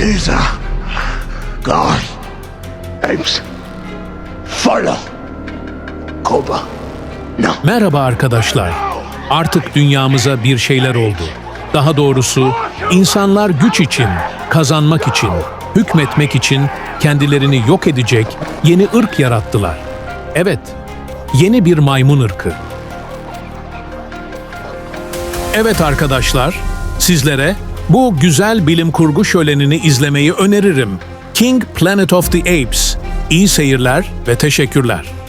Caesar. God. Apes. Follow. Cobra. No. Merhaba arkadaşlar. Artık dünyamıza bir şeyler oldu. Daha doğrusu insanlar güç için, kazanmak için, hükmetmek için kendilerini yok edecek yeni ırk yarattılar. Evet, yeni bir maymun ırkı. Evet arkadaşlar, sizlere bu güzel bilim kurgu şölenini izlemeyi öneririm. King Planet of the Apes. İyi seyirler ve teşekkürler.